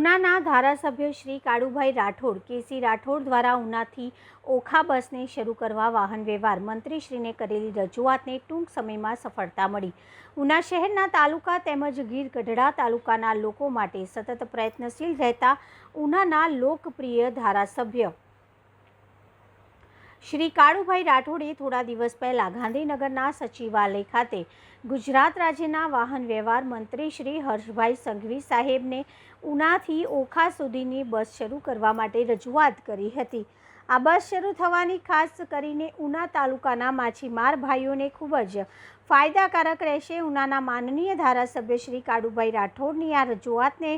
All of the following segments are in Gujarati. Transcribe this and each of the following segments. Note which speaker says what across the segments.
Speaker 1: ઉનાના ધારાસભ્ય શ્રી કાળુભાઈ રાઠોડ, કેસી રાઠોડ દ્વારા ઉનાથી ઓખા બસને શરૂ કરવા વાહન વ્યવહાર મંત્રીશ્રીને કરેલી રજૂઆતને ટૂંક સમયમાં સફળતા મળી. ઉના શહેરના તાલુકા તેમજ ગીર ગઢડા તાલુકાના લોકો માટે સતત પ્રયત્નશીલ રહેતા ઉનાના લોકપ્રિય ધારાસભ્ય શ્રી કાળુભાઈ રાઠોડે થોડા દિવસ પહેલાં ગાંધીનગરના સચિવાલય ખાતે ગુજરાત રાજ્યના વાહન વ્યવહાર મંત્રી શ્રી હર્ષભાઈ સંઘવી સાહેબને ઉનાથી ઓખા સુધીની બસ શરૂ કરવા માટે રજૂઆત કરી હતી. આ બસ શરૂ થવાની ખાસ કરીને ઉના તાલુકાના માછીમાર ભાઈઓને ખૂબ જ ફાયદાકારક રહેશે. ઉનાના માનનીય ધારાસભ્ય શ્રી કાળુભાઈ રાઠોડની આ રજૂઆતને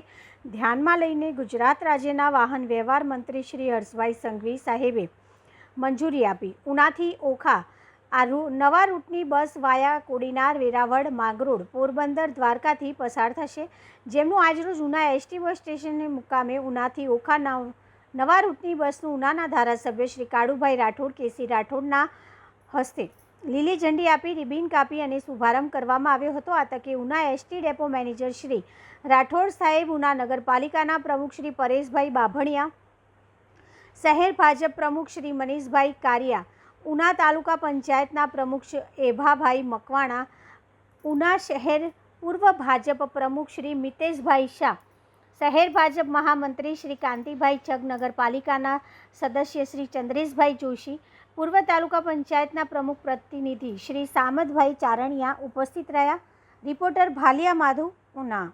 Speaker 1: ધ્યાનમાં લઈને ગુજરાત રાજ્યના વાહન વ્યવહાર મંત્રી શ્રી હર્ષભાઈ સંઘવી સાહેબે મંજૂરી આપી. ઉનાથી ઓખા આ નવા રૂટની બસ વાયા કોડીનાર, વેરાવળ, માંગરોળ, પોરબંદર, દ્વારકાથી પસાર થશે. જેમનું આજરોજ ઉના એસટી બસ સ્ટેશનને મુકામે ઉનાથી ઓખા નવ નવા રૂટની બસનું ઉનાના ધારાસભ્ય શ્રી કાળુભાઈ રાઠોડ, કેસી રાઠોડના હસ્તે લીલી ઝંડી આપી, રિબિન કાપી અને શુભારંભ કરવામાં આવ્યો હતો. આ તકે Una ST depot manager Shri Rathod સાહેબ, ઉના નગરપાલિકાના પ્રમુખ શ્રી પરેશભાઈ બાભણિયા શહેર ભાજપ પ્રમુખ શ્રી મનીષભાઈ કારિયા, ઉના તાલુકા પંચાયતના પ્રમુખ એભાભાઈ મકવાણા, ઉના શહેર પૂર્વ ભાજપ પ્રમુખ શ્રી મિતેશભાઈ શાહ, શહેર ભાજપ મહામંત્રી શ્રી કાંતિભાઈ ચગ નગરપાલિકાના સદસ્ય શ્રી ચંદ્રેશભાઈ જોશી, પૂર્વ તાલુકા પંચાયતના પ્રમુખ પ્રતિનિધિ શ્રી સામદભાઈ ચારણિયા ઉપસ્થિત રહ્યા, રિપોર્ટર ભાલિયા માધુ, ઉના.